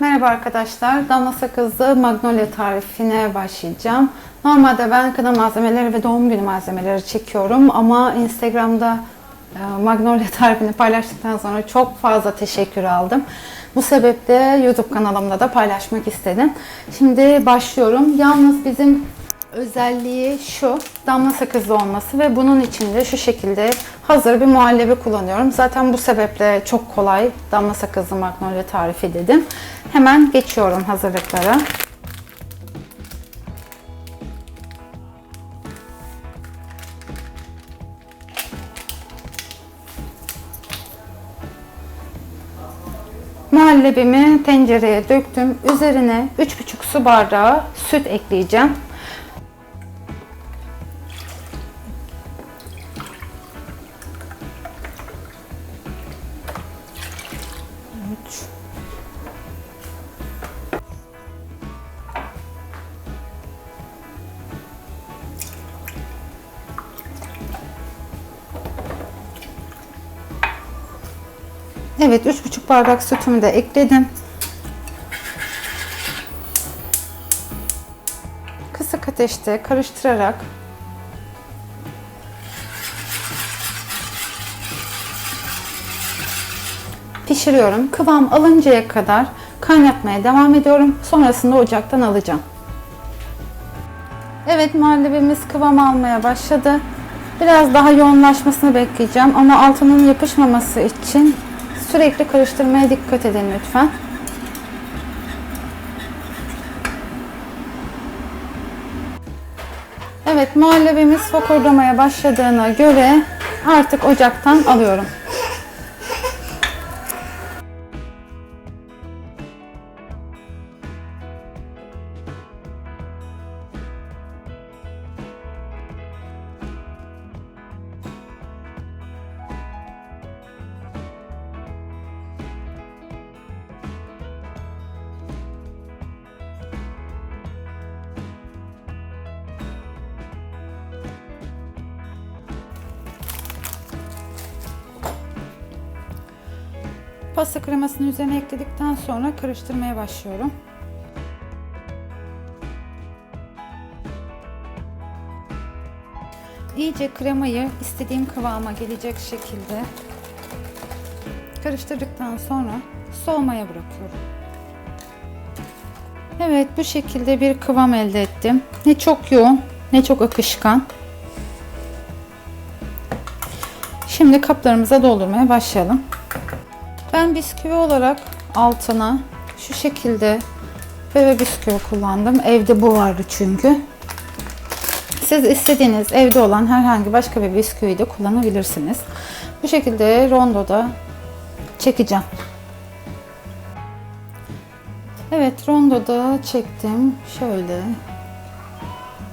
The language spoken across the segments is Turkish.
Merhaba arkadaşlar. Damla sakızlı magnolia tarifine başlayacağım. Normalde ben kına malzemeleri ve doğum günü malzemeleri çekiyorum ama Instagram'da e, magnolia tarifini paylaştıktan sonra çok fazla teşekkür aldım. Bu sebeple YouTube kanalımda da paylaşmak istedim. Şimdi başlıyorum. Yalnız bizim özelliği şu damla sakızlı olması ve bunun içinde şu şekilde hazır bir muhallebi kullanıyorum. Zaten bu sebeple çok kolay damla sakızlı magnolia tarifi dedim. Hemen geçiyorum hazırlıklara. Muhallebimi tencereye döktüm. Üzerine 3,5 su bardağı süt ekleyeceğim. Evet 3,5 bardak sütümü de ekledim. Kısık ateşte karıştırarak pişiriyorum. Kıvam alıncaya kadar kaynatmaya devam ediyorum. Sonrasında ocaktan alacağım. Evet muhallebimiz kıvam almaya başladı. Biraz daha yoğunlaşmasını bekleyeceğim ama altının yapışmaması için sürekli karıştırmaya dikkat edin lütfen. Evet muhallebimiz fokurdamaya başladığına göre artık ocaktan alıyorum. Pasta kremasını üzerine ekledikten sonra karıştırmaya başlıyorum. İyice kremayı istediğim kıvama gelecek şekilde karıştırdıktan sonra soğumaya bırakıyorum. Evet bu şekilde bir kıvam elde ettim. Ne çok yoğun ne çok akışkan. Şimdi kaplarımıza doldurmaya başlayalım. Ben bisküvi olarak altına şu şekilde bebe bisküvi kullandım. Evde bu vardı çünkü. Siz istediğiniz evde olan herhangi başka bir bisküvi de kullanabilirsiniz. Bu şekilde rondoda çekeceğim. Evet rondoda çektim. Şöyle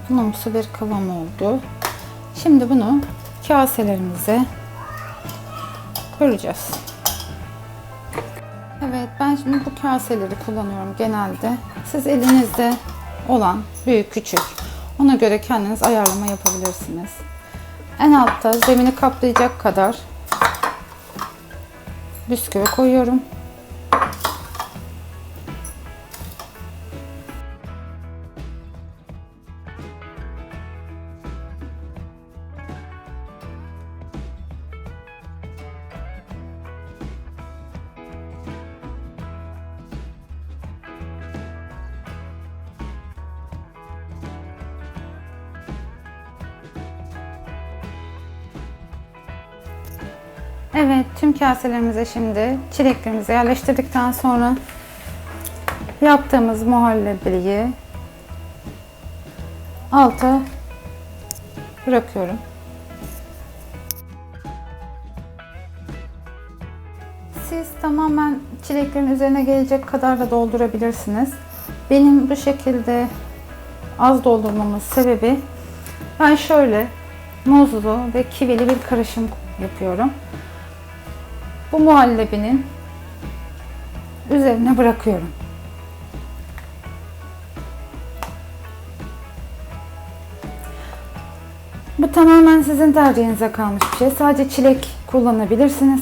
bunumsu bir kıvam oldu. Şimdi bunu kaselerimize koyacağız. Şimdi bu kaseleri kullanıyorum genelde. Siz elinizde olan büyük küçük ona göre kendiniz ayarlama yapabilirsiniz. En altta zemini kaplayacak kadar bisküvi koyuyorum. Evet, tüm kaselerimize şimdi çileklerimizi yerleştirdikten sonra yaptığımız muhallebiyi alta bırakıyorum. Siz tamamen çileklerin üzerine gelecek kadar da doldurabilirsiniz. Benim bu şekilde az doldurmamın sebebi ben şöyle muzlu ve kivili bir karışım yapıyorum. Bu muhallebinin üzerine bırakıyorum. Bu tamamen sizin tercihinize kalmış bir şey. Sadece çilek kullanabilirsiniz.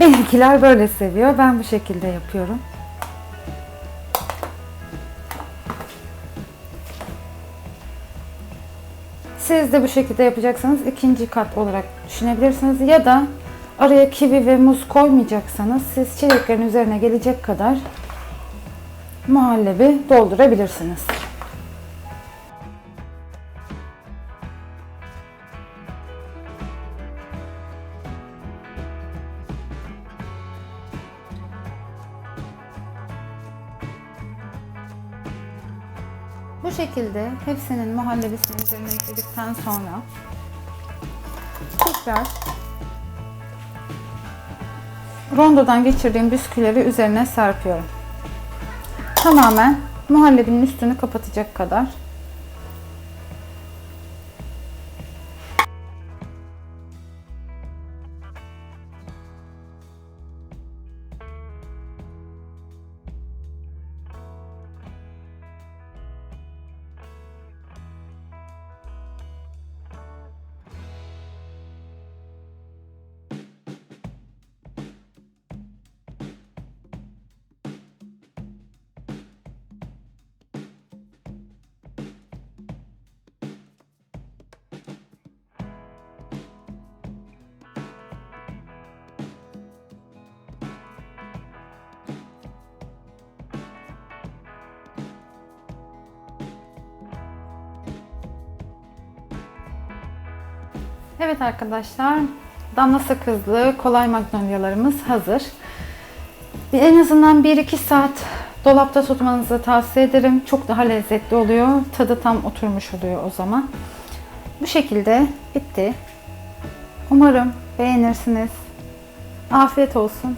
Benim Bizimkiler böyle seviyor. Ben bu şekilde yapıyorum. Siz de bu şekilde yapacaksanız ikinci kat olarak düşünebilirsiniz. Ya da araya kivi ve muz koymayacaksanız siz çileklerin üzerine gelecek kadar muhallebi doldurabilirsiniz. Bu şekilde hepsinin muhallebisini üzerine ekledikten sonra tekrar rondodan geçirdiğim bisküvileri üzerine serpiyorum. Tamamen muhallebinin üstünü kapatacak kadar. Evet arkadaşlar, damla sakızlı kolay magnolyalarımız hazır. En azından 1-2 saat dolapta tutmanızı tavsiye ederim. Çok daha lezzetli oluyor. Tadı tam oturmuş oluyor o zaman. Bu şekilde bitti. Umarım beğenirsiniz. Afiyet olsun.